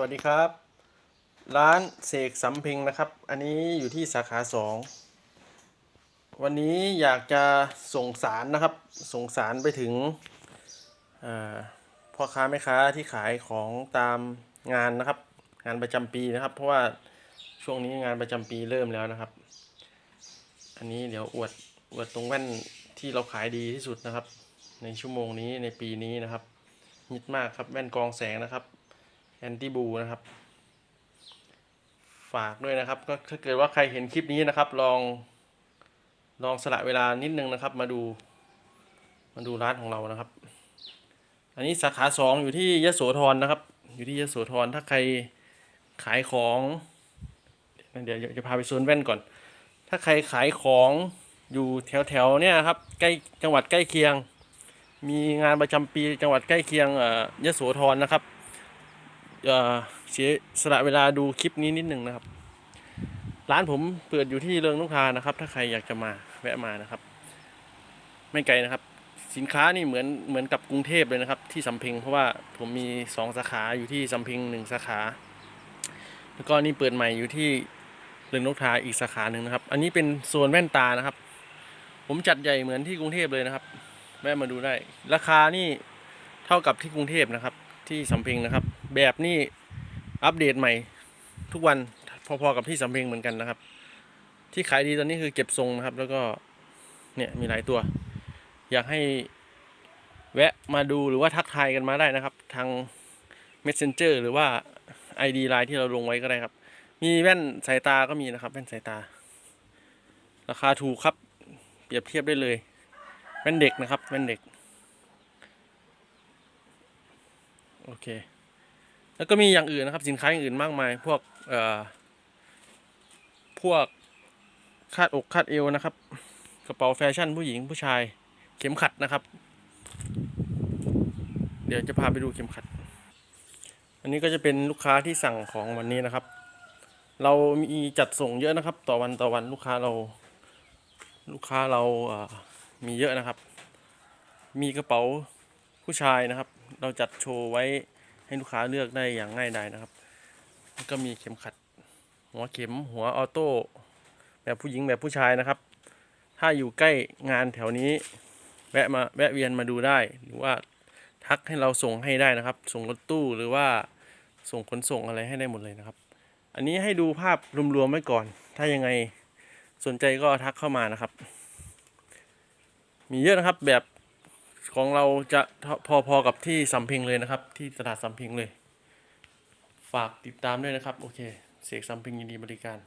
วัสดีครับ ร้านเสกสำเพ็งนะครับ อันนี้อยู่ที่สาขาสองวันนี้อยากจะส่งสารนะครับ ส่งสารไปถึงพ่อค้าแม่ค้าที่ขายของตามงานนะครับ งานประจำปีนะครับ เพราะว่าช่วงนี้งานประจำปีเริ่มแล้วนะครับ อันนี้เดี๋ยวอวดอวดตรงแว่นที่เราขายดีที่สุดนะครับ ในชั่วโมงนี้ในปีนี้นะครับฮิตมากครับแว่นกองแสงนะครับ แอนตี้บูนะครับ ฝากด้วยนะครับ ก็ถ้าเกิดว่าใครเห็นคลิปนี้นะครับ ลอง ลองสละเวลานิดนึงนะครับ มาดู มาดูร้านของเรานะครับ อันนี้สาขาสองอยู่ที่ยโสธรนะครับ อยู่ที่ยโสธรถ้าใครขายของเดี๋ยวจะพาไปโซนแว่นก่อน ถ้าใครขายของอยู่แถวแถวๆเนี่ยครับใกล้จังหวัดใกล้เคียง มีงานประจำปีจังหวัดใกล้เคียงเอ่อยโสธรนะครับ เอ่อเสียสละเวลาดูคลิปนี้นิดหนึ่งนะครับ ร้านผมเปิดอยู่ที่เริงนกทานะครับ ถ้าใครอยากจะมาแวะมานะครับ ไม่ไกลนะครับ สินค้านี่เหมือนเหมือนกับกรุงเทพเลยนะครับ ที่สำเพ็งเพราะว่าผมมีสองสาขาอยู่ที่สำเพ็งหนึ่งสาขา แล้วก็นี่เปิดใหม่อยู่ที่เริงนกทาอีกสาขาหนึ่งนะครับ อันนี้เป็นโซนแว่นตานะครับ ผมจัดใหญ่เหมือนที่กรุงเทพเลยนะครับแวะมาดูได้ ราคานี่เท่ากับที่กรุงเทพนะครับ ที่สำเพ็งนะครับ แบบนี่อัปเดตใหม่ ทุกวันพอๆกับที่สำเพ็งเหมือนกันนะครับ ที่ขายดีตอนนี้คือเก็บทรงนะครับ แล้วก็เนี่ยมีหลายตัว อยากให้แวะมาดูหรือว่าทักทายกันมาได้นะครับ ทาง Messenger หรือว่า ID ไลน์ที่เราลงไว้ก็ได้ครับ มีแว่นสายตาก็มีนะครับ แว่นสายตา ราคาถูกครับ เปรียบเทียบได้เลย แว่นเด็กนะครับ แว่นเด็ก โอเค แล้วก็มีอย่างอื่นนะครับ สินค้าอย่างอื่นมากมาย พวกเอ่อพวกคาดอกคาดเอวนะครับ กระเป๋าแฟชั่นผู้หญิงผู้ชายเข็มขัดนะครับ เดี๋ยวจะพาไปดูเข็มขัด อันนี้ก็จะเป็นลูกค้าที่สั่งของวันนี้นะครับ เรามีจัดส่งเยอะนะครับ ต่อวันต่อวันลูกค้าเรา ลูกค้าเราเอ่อมีเยอะนะครับ มีกระเป๋าผู้ชายนะครับ เราจัดโชว์ไว้ ให้ลูกค้าเลือกได้อย่างง่ายดายนะครับ ก็มีเข็มขัด หัวเข็มหัวออโต้แบบผู้หญิงแบบผู้ชายนะครับ ถ้าอยู่ใกล้งานแถวนี้ แวะมาแวะเวียนมาดูได้ หรือว่าทักให้เราส่งให้ได้นะครับ ส่งรถตู้หรือว่าส่งขนส่งอะไรให้ได้หมดเลยนะครับ อันนี้ให้ดูภาพรวมๆไว้ก่อน ถ้ายังไงสนใจก็ทักเข้ามานะครับ มีเยอะนะครับแบบ ของเราจะพอๆกับที่สำเพ็งเลยนะครับ ที่ตลาดสำเพ็งเลย ฝากติดตามด้วยนะครับ โอเค เสกสำเพ็งยินดีบริการ